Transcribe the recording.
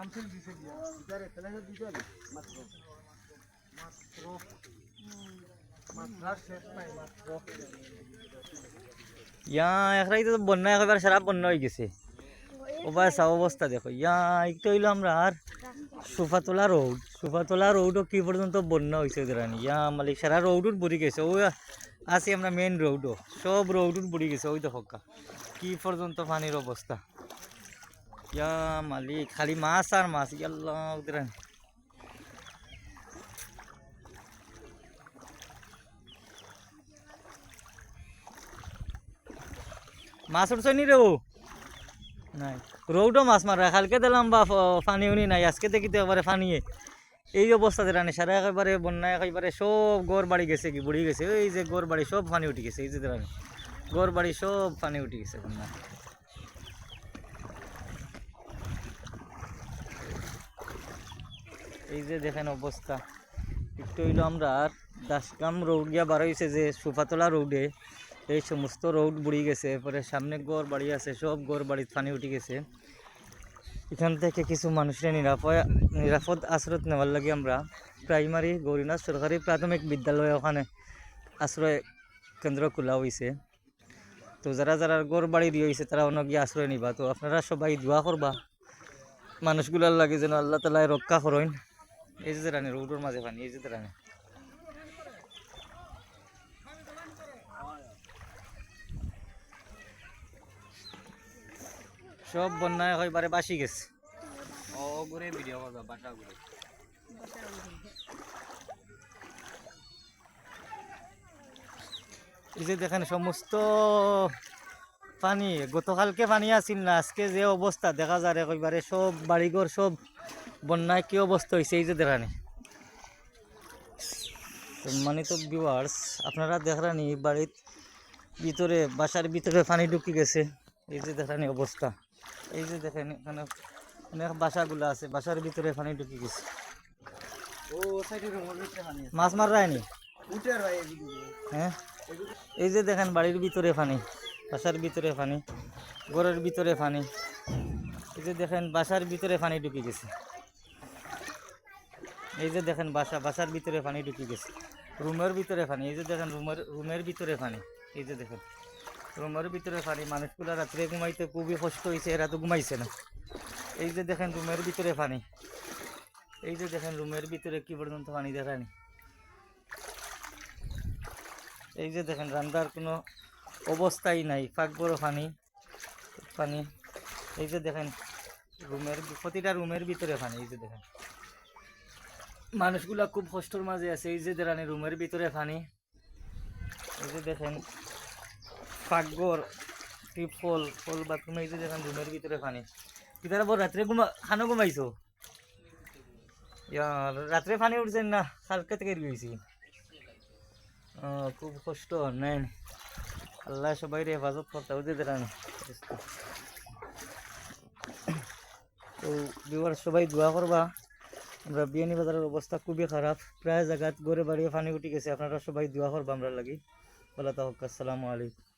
আমফিল দিছে দিয়া। ভিতরে ফেলে দিতে হবে মাত্র মাত্র ইয়া একরাই তো বন্যা একবার সারা বন্যা হয়ে গেছে। ওবার সব অবস্থা দেখো। ইয়া একটু হইল আমরা আর সুফাতলা রোড সুফাতলা রোডও কি পর্যন্ত বন্যা হয়েছে রানি ইয়া, মালিক, সারা রোডও বুড়ি গেছে। ওই আছি আমরা মেন রোডও সব রোডও বুড়ি গেছে। ওই দেখো। কি পর্যন্ত পানির অবস্থা। ইয়া মালিক, খালি মাছ আর মাছ, ইয়াল্লাহ উদরানি মাছ উঠছে নি রে নাই। রৌডও মাছ মারা কালকে দিলাম বা ফানি উনি নাই, আজকে দেখি তো এবারে ফানিয়ে। এই অবস্থাতে রানি সারা একেবারে বন্যায় একেবারে সব গড় বাড়ি গেছে কি বুড়ি গেছে। এই যে গড় বাড়ি সব ফানি উঠে গেছে, এই যে রানি গড় বাড়ি সব ফানি উঠে গেছে বন্যা এই যে দেখেন অবস্থা। একটু হইল আমরা দাসকাম রোড গিয়া বার হয়েছে যে সুফাতলা রোডে এই সমস্ত রোড বুড়ি গেছে, এরপরে সামনে গড় বাড়ি আছে, সব গড় বাড়ি পানি উঠে গেছে। এখান থেকে কিছু মানুষের নিরাপদ নিরাপদ আশ্রয় নেওয়ার লাগে আমরা। প্রাইমারি গৌরীনাথ সরকারি প্রাথমিক বিদ্যালয় ওখানে আশ্রয় কেন্দ্র খোলা হয়েছে তো যারা যারা গড় বাড়ি দিয়ে হয়েছে তারা অন্য গিয়ে আশ্রয় নিবা। তো আপনারা সবাই দোয়া করবা। মানুষগুলার লাগে যেন আল্লাহ তালায় রক্ষা করেন। এই যে রানি রোডের মাঝে পানি এই যে রানি। সব বন্যায় হইবারে বাসি গেছে। ও ঘুরে ভিডিও করবা বাসা ঘুরে। এই যে দেখেন সমস্ত পানি গতকালকে পানি আসিল না আজকে যে অবস্থা দেখা যায় একবারে সব বাড়িঘর সব বন্যায় কি অবস্থা হয়েছে এই যে দেখানি। মানে তো ভিউয়ার্স আপনারা দেখরানি বাড়ির ভিতরে বাসার ভিতরে পানি ঢুকে গেছে। এই যে দেখানি অবস্থা। এই যে দেখেন এখানে অনেক বাসাগুলো আছে বাসার ভিতরে পানি ঢুকে গেছে। মাছ মার রায়নি হ্যাঁ? এই যে দেখেন বাড়ির ভিতরে পানি বাসার ভিতরে পানি ঘরের ভিতরে পানি। এই যে দেখেন বাসার ভিতরে পানি ঢুকে গেছে। এই যে দেখেন বাসা, বাসার ভিতরে পানি ঢুকে গেছে। রুমের ভিতরে পানি, এই যে দেখেন রুমের রুমের ভিতরে পানি। এই যে দেখেন, রুমের ভিতরে পানি, মানুষগুলো রাত্রে ঘুমাইতে খুবই কষ্ট হয়েছে এরা তো ঘুমাইছে না। এই যে দেখেন রুমের ভিতরে পানি। এই যে দেখেন রুমের ভিতরে কি পর্যন্ত পানি দেখানি এই যে দেখেন রান্নার কোনো অবস্থাই নাই, ফাঁক বড় পানি পানি। এই যে দেখেন, রুমের, প্রতিটা রুমের ভিতরে পানি, এই যে দেখেন। মানুষগুলা খুব কষ্টর মাঝে আছে। এই যে দেখানি রুমের ভিতরে পানি। এই যে দেখেন পাকঘর টিপল ফল বাথরুম এই যে দেখেন রুমের ভিতরে পানি। কিতারা বড় রাত্রে ঘুমা খানো ঘুমাইছো? রাত্রে পানি উঠছেন না কালকে থেকে ও, খুব কষ্ট নেন। আল্লাহ সবাই রে হেফাজত করতে ওদের দেন তো বিবার সবাই দোয়া করবা। আমরা বিয়ানি বাজারের অবস্থা খুবই খারাপ। প্রায় জায়গাত গড়ে বাড়িয়ে পানি উঠে গেছে। আপনারা সবাই দোয়া করব আমরা লাগি। বলা তাহক আসসালামু আলাইকুম।